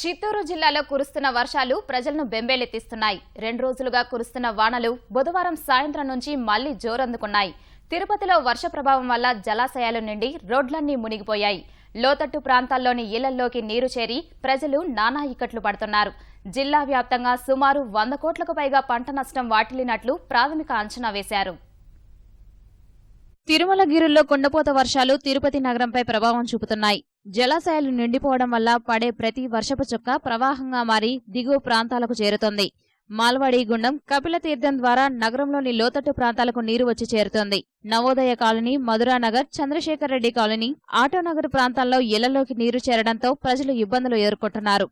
చిత్తూరు జిల్లాలో కురుస్తున్న వర్షాలు ప్రజలను బెంబేలెత్తిస్తున్నాయి. రెండు రోజులుగా కురుస్తున్న వానలు బుధవారం సాయంత్రం నుంచి మళ్ళీ జోరందుకున్నాయి. తిరుపతిలో వర్ష ప్రభావం వల్ల జలాశయాలు నిండి రోడ్లన్నీ మునిగిపోయాయి. లోతట్టు ప్రాంతాల్లోని ఇళ్ళల్లోకి నీరు చేరి ప్రజలు నానా ఇక్కట్లు పడుతున్నారు. జిల్లా వ్యాప్తంగా సుమారు వంద కోట్లకు పైగా పంట నష్టం వాటిల్లినట్లు ప్రాథమిక అంచనా వేశారు. తిరుమలగిరుల్లో కొండపోత వర్షాలు తిరుపతి నగరంపై ప్రభావం చూపుతున్నాయి. జలాశయాలు నిండిపోవడం వల్ల పడే ప్రతి వర్షపు చుక్క ప్రవాహంగా మారి దిగువ ప్రాంతాలకు చేరుతోంది. మాల్వాడి గుండం కపిల తీర్థం ద్వారా నగరంలోని లోతట్టు ప్రాంతాలకు నీరు వచ్చి చేరుతోంది. నవోదయ కాలనీ మధురానగర్ చంద్రశేఖర్ రెడ్డి కాలనీ ఆటోనగర్ ప్రాంతాల్లో ఇళ్ళలోకి నీరు చేరడంతో ప్రజలు ఇబ్బందులు ఎదుర్కొంటున్నారు.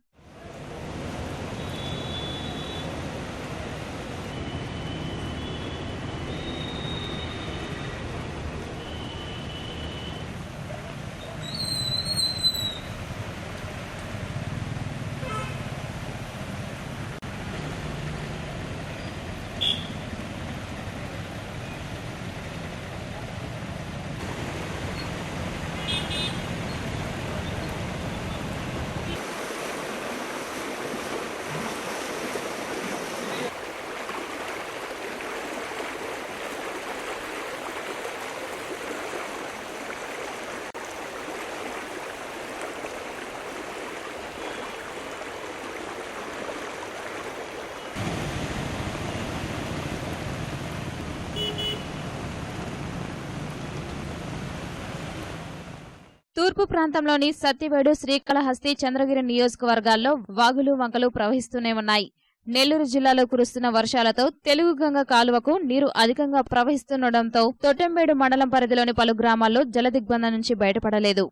తూర్పు ప్రాంతంలోని సత్యవేడు శ్రీకాళహస్తి చంద్రగిరి నియోజకవర్గాల్లో వాగులు వంకలు ప్రవహిస్తూనే ఉన్నాయి. నెల్లూరు జిల్లాలో కురుస్తున్న వర్షాలతో తెలుగు గంగ కాలువకు నీరు అధికంగా ప్రవహిస్తుండటంతో తొట్టెంబేడు మండలం పరిధిలోని పలు గ్రామాల్లో జలదిగ్బంధం నుంచి బయటపడలేదు.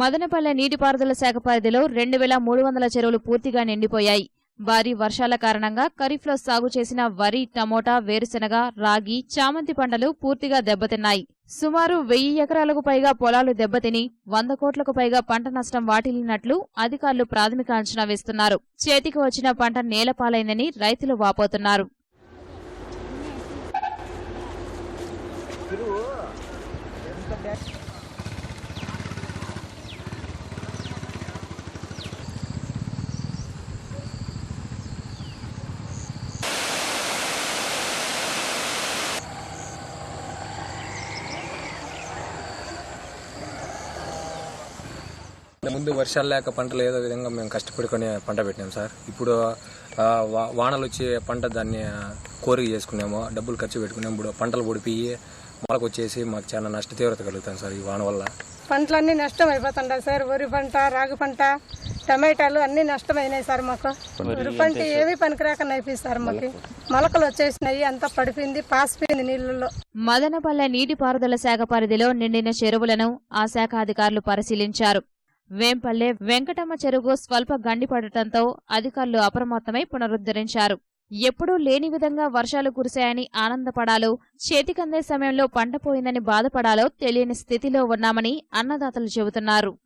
మదనపల్లె నీటిపారుదల శాఖ పరిధిలో రెండు వేల మూడు వందల చెరువులు పూర్తిగా నిండిపోయాయి. భారీ వర్షాల కారణంగా ఖరీఫ్లో సాగు చేసిన వరి టమోటా వేరుశెనగ రాగి చామంతి పంటలు పూర్తిగా దెబ్బతిన్నాయి. సుమారు వెయ్యి ఎకరాలకు పైగా పొలాలు దెబ్బతిని వంద కోట్లకు పైగా పంట నష్టం వాటిల్లినట్లు అధికారులు ప్రాథమిక అంచనా వేస్తున్నారు. చేతికి వచ్చిన పంట నేలపాలైందని రైతులు వాపోతున్నారు. ముందు వర్షాలు లేక పంటలు ఏదో విధంగా మేము కష్టపడుకొని పంట పెట్టినాం సార్. ఇప్పుడు ఆ, వా- వానలు వచ్చి పంట దాన్ని కోరిక చేసుకున్నాము. డబ్బులు ఖర్చు పెట్టుకున్నాము. ఇప్పుడు పంటలు పొడిపోయి మొలకు వచ్చేసి మాకు చాలా నష్ట తీవ్రత కలుగుతాం సార్ ఈ వాన వల్ల. పంటలన్నీ నష్టం అయిపోతుంటాయి సార్. వరి పంట రాగి పంట టమాటాలు అన్ని నష్టమైనాయి సార్ మాకు. వరి పంట ఏవి పనికిరాక నైపోయి సార్ మాకు. మొలకలు వచ్చేసినాయి అంతా పడిపోయింది పాసిపోయింది నీళ్ళలో మదనపల్లె నీటిపారుదల శాఖ పరిధిలో నిండిన చెరువులను ఆ శాఖ అధికారులు పరిశీలించారు. వేంపల్లె వెంకటమ్మ చెరువు స్వల్ప గండిపడటంతో అధికారులు అప్రమత్తమై పునరుద్ధరించారు. ఎప్పుడూ లేని విధంగా వర్షాలు కురిశాయని ఆనందపడాలో చేతికందే సమయంలో పంట పోయిందని బాధపడాలో తెలియని స్థితిలో ఉన్నామని అన్నదాతలు చెబుతున్నారు.